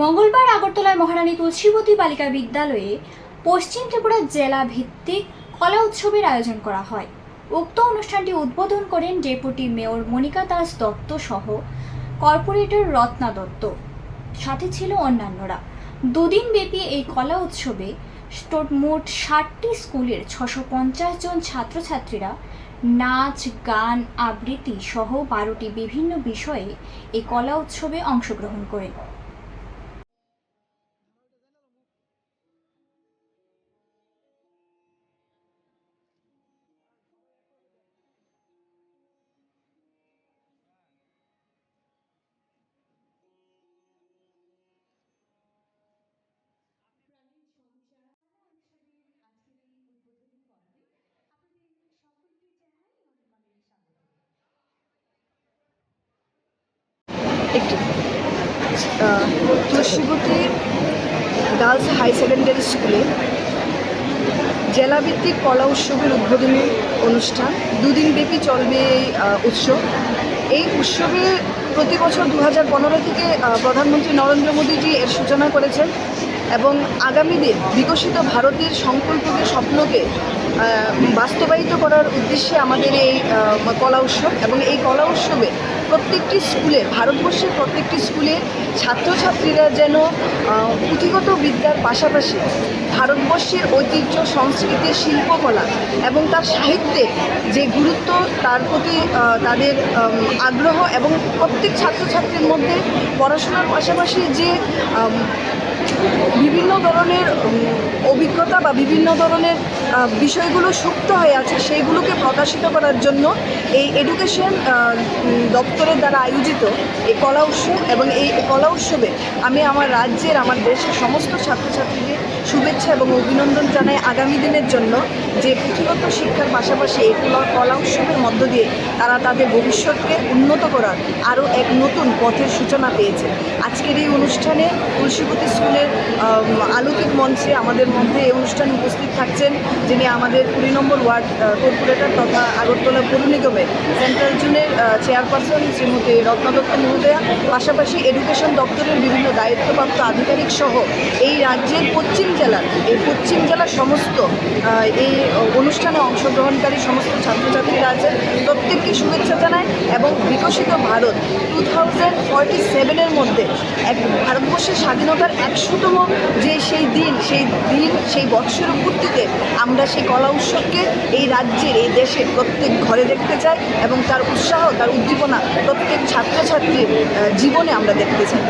মঙ্গলবার আগরতলার মহারানী তুলসীবতী বালিকা বিদ্যালয়ে পশ্চিম ত্রিপুরা জেলা ভিত্তিক কলা উৎসবের আয়োজন করা হয়। উক্ত অনুষ্ঠানটি উদ্বোধন করেন ডেপুটি মেয়র মনিকা দাস দত্ত সহ কর্পোরেটর রত্না দত্ত। সাথে ছিল অন্যান্যরা। দুদিন ব্যাপী এই কলা উৎসবে মোট ষাটটি স্কুলের ছশো পঞ্চাশ জন ছাত্রছাত্রীরা নাচ, গান, আবৃত্তি সহ বারোটি বিভিন্ন বিষয়ে এই কলা উৎসবে অংশগ্রহণ করেন। একটি তুলসীবতী গার্লস হাই সেকেন্ডারি স্কুলে জেলাভিত্তিক কলা উৎসবের উদ্বোধনী অনুষ্ঠান, দুদিন ব্যাপী চলবে এই উৎসব। এই উৎসবে প্রতি বছর দু হাজার পনেরো থেকে প্রধানমন্ত্রী নরেন্দ্র মোদীজি এর সূচনা করেছেন। এবং আগামী দিন বিকশিত ভারতের সংকল্পকে, স্বপ্নকে বাস্তবায়িত করার উদ্দেশ্যে আমাদের এই কলা উৎসব এবং এই কলা উৎসবে প্রত্যেকটি স্কুলে, ভারতবর্ষের প্রত্যেকটি স্কুলে ছাত্রছাত্রীরা যেন পুঁথিগত বিদ্যার পাশাপাশি ভারতবর্ষের ঐতিহ্য, সংস্কৃতি, শিল্পকলা এবং তার সাহিত্যে যে গুরুত্ব, তার প্রতি তাদের আগ্রহ এবং প্রত্যেক ছাত্রছাত্রীর মধ্যে পড়াশোনার পাশাপাশি যে ধরনের অভিজ্ঞতা বা বিভিন্ন ধরনের বিষয়গুলো সুপ্ত হয়ে আছে, সেইগুলোকে প্রকাশিত করার জন্য এই এডুকেশন দপ্তরের দ্বারা আয়োজিত এই কলা উৎসব এবং এই কলা উৎসবে আমি আমার রাজ্যের, আমার দেশের সমস্ত ছাত্রছাত্রীদের শুভেচ্ছা এবং অভিনন্দন জানাই আগামী দিনের জন্য যে পুঁথিগত শিক্ষার পাশাপাশি এই কলা- উৎসবের মধ্য দিয়ে তারা তাদের ভবিষ্যৎকে উন্নত করার আরও এক নতুন পথের সূচনা পেয়েছে। আজকের এই অনুষ্ঠানে তুলসীপতি স্কুলের আম, আলোকিক মঞ্চে আমাদের মধ্যে এই অনুষ্ঠানে উপস্থিত থাকছেন যিনি আমাদের কুড়ি নম্বর ওয়ার্ড কর্পোরেটর তথা আগরতলা পৌর নিগমের সেন্ট্রাল জোনের চেয়ারপারসন শ্রীমতী রত্না দত্ত মহোদয়া পাশাপাশি এডুকেশন দপ্তরের বিভিন্ন দায়িত্বপ্রাপ্ত আধিকারিক সহ এই রাজ্যের পশ্চিম জেলার এই পশ্চিম জেলার সমস্ত এই অনুষ্ঠানে অংশগ্রহণকারী সমস্ত ছাত্রছাত্রীরা আছে। প্রত্যেককে শুভেচ্ছা জানায় এবং বিকশিত ভারত টু থাউজেন্ড ফর্টি সেভেনের মধ্যে এক ভারতবর্ষের স্বাধীনতার একশোতম যে সেই দিন সেই দিন, সেই বৎসরের পূর্তিতে আমরা সেই কলা উৎসবকে এই রাজ্যের, এই দেশের প্রত্যেক ঘরে দেখতে চাই এবং তার উৎসাহ, তার উদ্দীপনা প্রত্যেক ছাত্রছাত্রীর জীবনে আমরা দেখতে চাই।